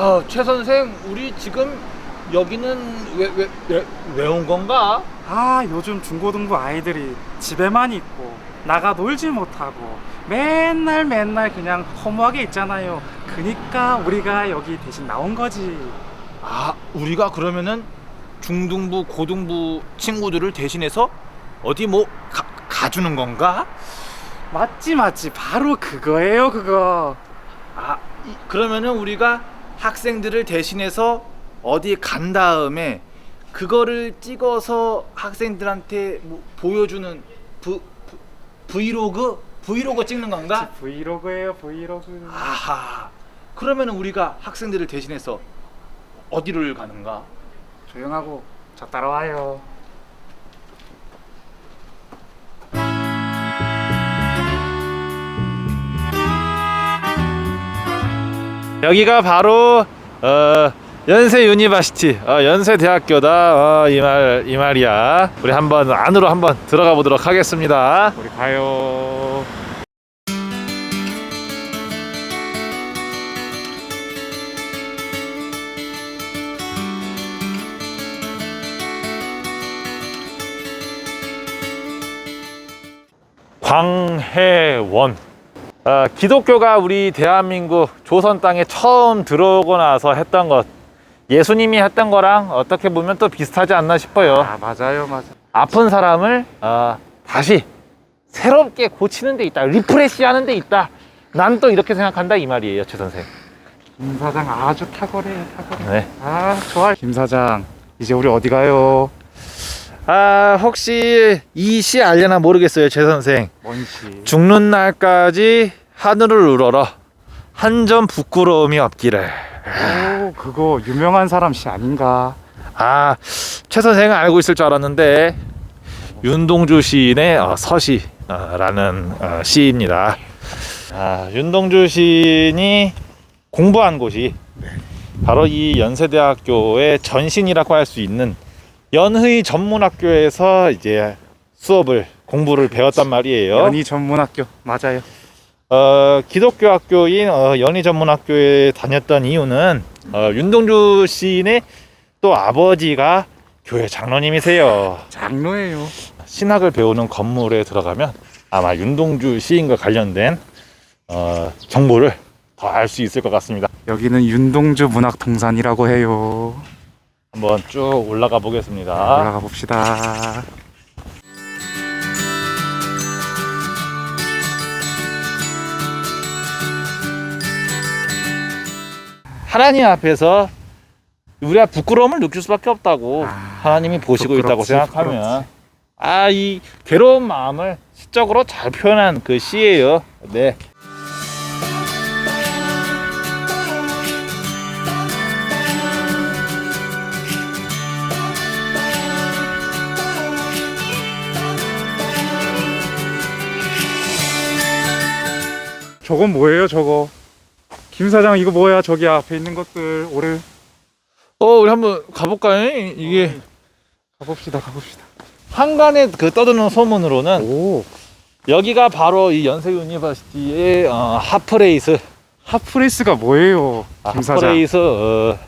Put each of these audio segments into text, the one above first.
아, 최 선생, 우리 지금 여기는 왜 왜 왜 왜 온 건가? 아 요즘 중고등부 아이들이 집에만 있고 나가 놀지 못하고 맨날 맨날 그냥 허무하게 있잖아요 그니까 우리가 여기 대신 나온 거지 아, 우리가 그러면은 중등부, 고등부 친구들을 대신해서 어디 뭐 가, 가주는 건가? 맞지 맞지 바로 그거예요 그거 아, 이- 그러면은 우리가 학생들을 대신해서 어디 간 다음에 그거를 찍어서 학생들한테 뭐 보여주는 브, 브, 브이로그? 브이로그 찍는 건가? 브이로그예요 브이로그 아하. 그러면은 우리가 학생들을 대신해서 어디를 가는가? 조용하고 저 따라와요 여기가 바로 어, 연세 유니버시티 어, 연세 대학교다. 어, 이말 이 말이야. 우리 한번 안으로 한번 들어가 보도록 하겠습니다. 우리 가요. 광해원 어, 기독교가 우리 대한민국 조선 땅에 처음 들어오고 나서 했던 것 예수님이 했던 거랑 어떻게 보면 또 비슷하지 않나 싶어요. 아 맞아요 맞아 아픈 사람을 어, 다시 새롭게 고치는 데 있다 리프레시 하는 데 있다. 난 또 이렇게 생각한다 이 말이에요 최 선생. 김 사장 아주 탁월해요 탁월해. 네. 아 좋아 김 사장 이제 우리 어디 가요? 아 혹시 이 시 알려나 모르겠어요 최 선생. 뭔시? 죽는 날까지 하늘을 우러러 한 점 부끄러움이 없기를. 오 그거 유명한 사람 시 아닌가? 아 최 선생은 알고 있을 줄 알았는데 윤동주 시인의 어, 서시라는 어, 시입니다. 아, 윤동주 시인이 공부한 곳이 바로 이 연세대학교의 전신이라고 할 수 있는 연의 전문학교에서 이제 수업을 공부를 배웠단 말이에요. 연희 전문학교. 맞아요 어, 기독교 학교인 어, 연희 전문학교에 다녔던 이유는 어, 윤동주 시인의 또 아버지가 교회 장로님이세요. 장로예요 신학을 배우는 건물에 들어가면 아마 윤동주 시인과 관련된 어, 정보를 더 알 수 있을 것 같습니다. 여기는 윤동주 문학동산이라고 해요 한번 쭉 올라가 보겠습니다. 올라가 봅시다 하나님 앞에서 우리가 부끄러움을 느낄 수밖에 없다고 아, 하나님이 보시고 있다고 부끄럽지, 생각하면. 아 이 괴로운 마음을 시적으로 잘 표현한 그 시예요. 네. 저건 뭐예요 저거 김 사장 이거 뭐야? 저기 앞에 있는 것들 올해 어 우리 한번 가볼까요? 이게 가봅시다 가봅시다. 한간에 그 떠드는 소문으로는 오. 여기가 바로 이 연세 유니버시티의 어, 핫플레이스. 핫프레이스가 뭐예요 아, 김 사장? 핫플레이스 어,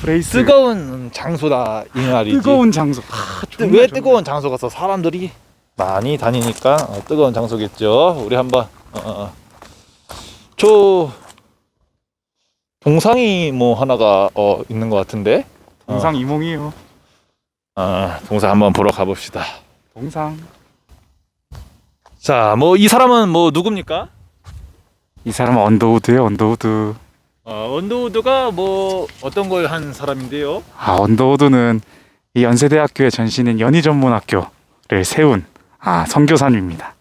핫프레이스. 뜨거운 장소다 이 말이지. 뜨거운 장소. 아, 뜨- 왜 좋네. 뜨거운 장소 가서 사람들이 많이 다니니까 어, 뜨거운 장소겠죠. 우리 한번 어, 어, 어. 저 동상이 뭐 하나가 어, 있는 것 같은데. 어, 동상 어, 동상 한번 보러 가봅시다. 동상 자, 뭐 이 사람은 뭐 누굽니까? 이 사람은 언더우드예요 언더우드 어, 언더우드가 뭐 어떤 걸 한 사람인데요? 아 언더우드는 이 연세대학교의 전신인 연희전문학교를 세운 아 선교사님입니다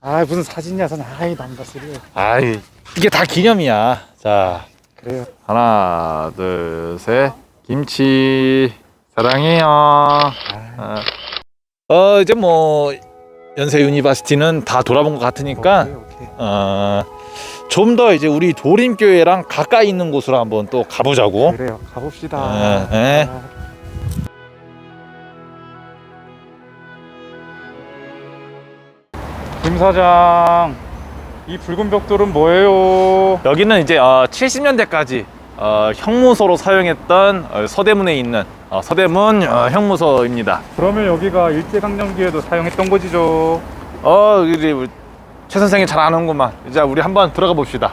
아 무슨 사진이야 선 아이 남다스리요 아이 이게 다 기념이야. 자, 그래요 하나, 둘, 셋. 김치 사랑해요. 아, 어, 어, 이제 뭐 연세 유니버시티는 다 돌아본 것 같으니까 오케이, 오케이. 어, 좀 더 이제 우리 도림교회랑 가까이 있는 곳으로 한번 또 가보자고. 그래요 가봅시다 어, 네. 아. 김 사장 이 붉은 벽돌은 뭐예요? 여기는 이제 어, 70년대까지 어, 형무소로 사용했던 어, 서대문에 있는 어, 서대문 어, 형무소입니다. 그러면 여기가 일제강점기에도 사용했던 곳이죠. 어, 우리 우리 최 선생이 잘 아는구만. 이제 우리 한번 들어가 봅시다.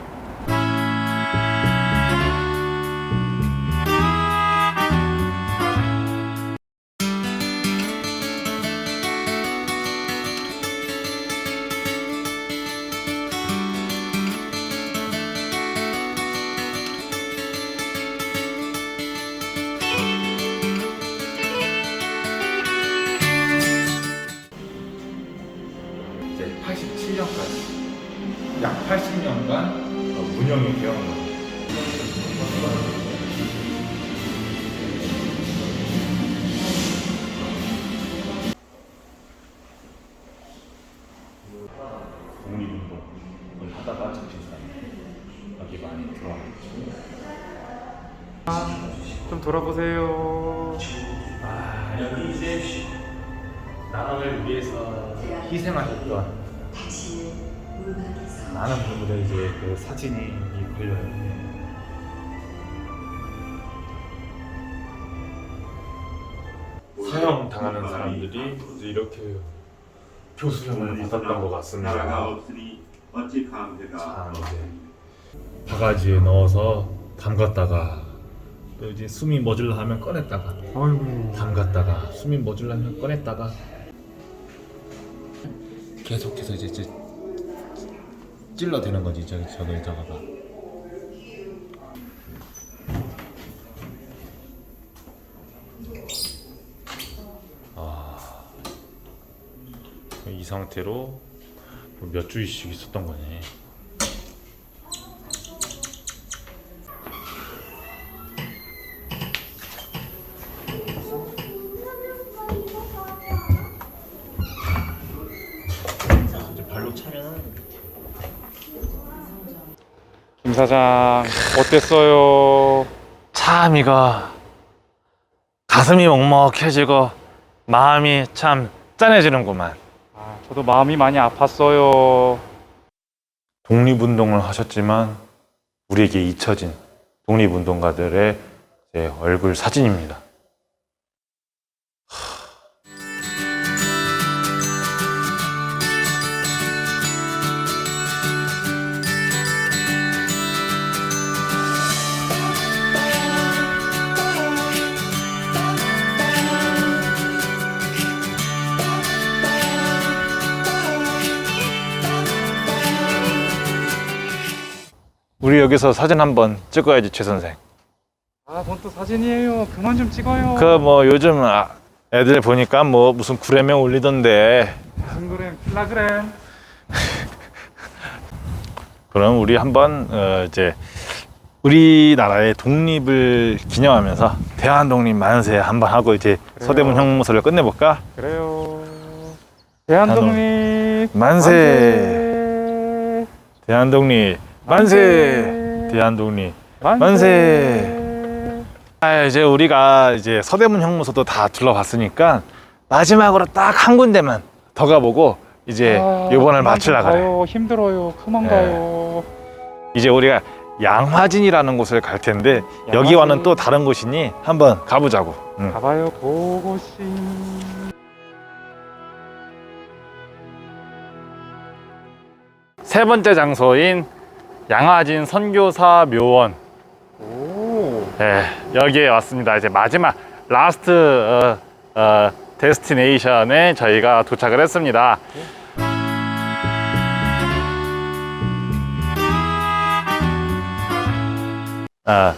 약 80년간 운영이 되어온 겁니다. 독립운동을 하다가 사람 여기 많이 들어와 좀 돌아보세요. 아 여기 이제 나라를 위해서 희생하셨던 많은 분들의 이제 그 사진이 걸려 있네. 사형 당하는 사람들이 이제 이렇게 교수형을 받았던 것 같습니다. 참 이제 바가지에 넣어서 담갔다가 또 이제 숨이 멎을라 하면 꺼냈다가 아이고. 담갔다가 숨이 멎을라 하면 꺼냈다가 계속해서 이제, 이제 찔러 대는 거지 저기 저거 저거가 아 이 상태로 몇 주씩 있었던 거네. 이제 발로 차면은 김 사장 어땠어요? 참 이거 가슴이 먹먹해지고 마음이 참 짠해지는구만. 아, 저도 마음이 많이 아팠어요. 독립운동을 하셨지만 우리에게 잊혀진 독립운동가들의 제 얼굴 사진입니다. 우리 여기서 사진 한번 찍어야지 최 선생. 아, 뭔 또 사진이에요. 그만 좀 찍어요. 그 뭐 요즘 아- 애들 보니까 뭐 무슨 구레명 올리던데 무슨 그램, 필라그램. 그럼 우리 한번 어 이제 우리나라의 독립을 기념하면서 대한 독립 만세 한번 하고 이제. 서대문 형무소를 끝내볼까? 그래요. 대한독립 만세. 대한 독립 만세. 대한독립 만세. 아 이제 우리가 이제 서대문 형무소도 다 둘러봤으니까 마지막으로 딱 한 군데만 더 가보고 이제 아, 요번을 그만 마치려 좀 그래. 가요. 힘들어요. 그만 네. 가요. 이제 우리가 양화진이라는 곳을 갈 텐데 여기와는 양화진. 또 다른 곳이니 한번 가보자고. 응. 가봐요. 고고싱. 세 번째 장소인 양화진 선교사 묘원. 오. 네, 여기에 왔습니다. 이제 마지막 라스트 어, 어, 데스티네이션에 저희가 도착을 했습니다. 아,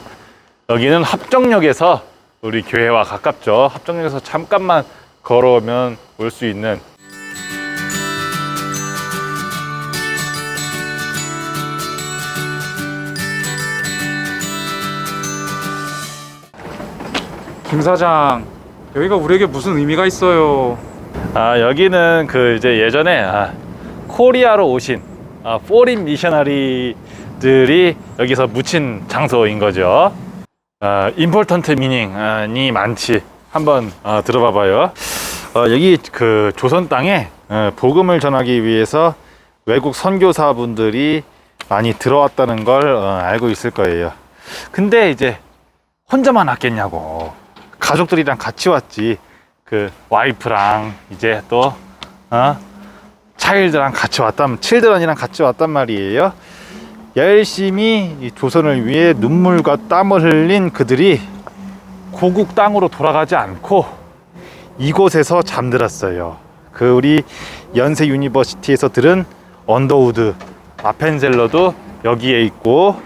여기는 합정역에서 우리 교회와 가깝죠. 합정역에서 잠깐만 걸어오면 올 수 있는 김 사장, 여기가 우리에게 무슨 의미가 있어요? 아 여기는 그 이제 예전에 아, 코리아로 오신 아, 포린 미셔너리들이 여기서 묻힌 장소인 거죠. 아, 임포턴트 미닝이 많지. 한번 어, 들어봐봐요. 어, 여기 그 조선 땅에 어, 복음을 전하기 위해서 외국 선교사분들이 많이 들어왔다는 걸 어, 알고 있을 거예요. 근데 이제 혼자만 왔겠냐고. 가족들이랑 같이 왔지. 그 와이프랑 이제 또 어? 차일드랑 같이 왔단 칠드런이랑 같이 왔단 말이에요. 열심히 이 조선을 위해 눈물과 땀을 흘린 그들이 고국 땅으로 돌아가지 않고 이곳에서 잠들었어요. 그 우리 연세 유니버시티에서 들은 언더우드, 아펜젤러도 여기에 있고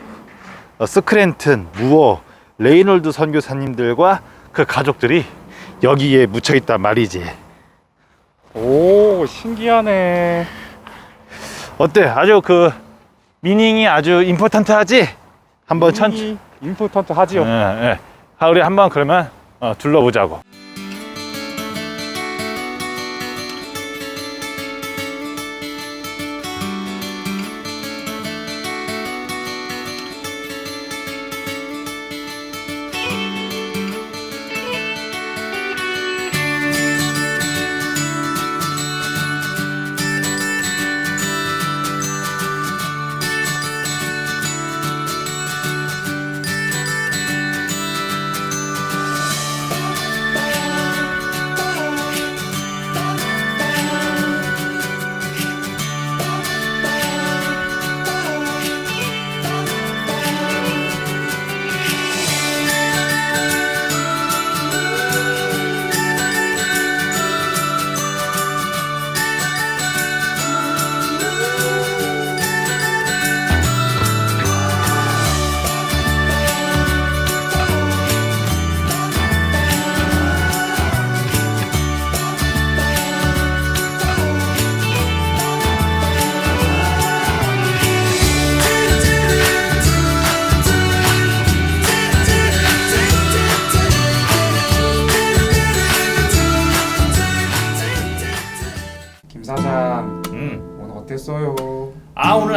어, 스크랜튼, 무어, 레이놀드 선교사님들과 그 가족들이 여기에 묻혀 있단 말이지. 오 신기하네. 어때? 아주 그 미닝이 아주 임포턴트하지? 한번 천천히. 임포턴트 하지요. 예, 예. 아, 우리 한번 그러면 어, 둘러보자고.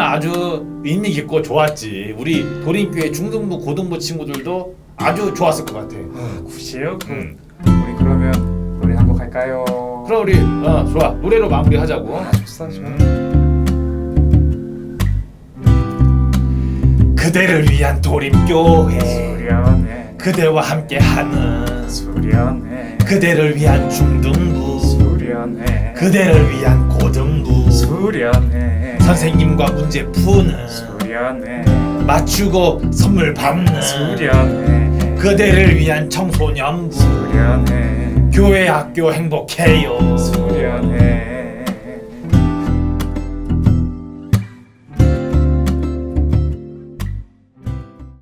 아 아주 의미 깊고 좋았지. 우리 도림교회 중등부 고등부 친구들도 아주 좋았을 것 같아. 굿이에요. 굿. 음. 우리 그러면 노래 한 곡 할까요? 그럼 우리 어 좋아 노래로 마무리하자고. 좋다 좋아. 그대를 위한 도림교회 수련회 그대와 함께하는 수련회 그대를 위한 중등부 수련회 그대를 위한 고등부 수련회. 선생님과 문제 푸는. 수련회. 맞추고 선물 받는. 수련회. 그대를 위한 청소년부. 수련회. 교회 학교 행복해요. 수련회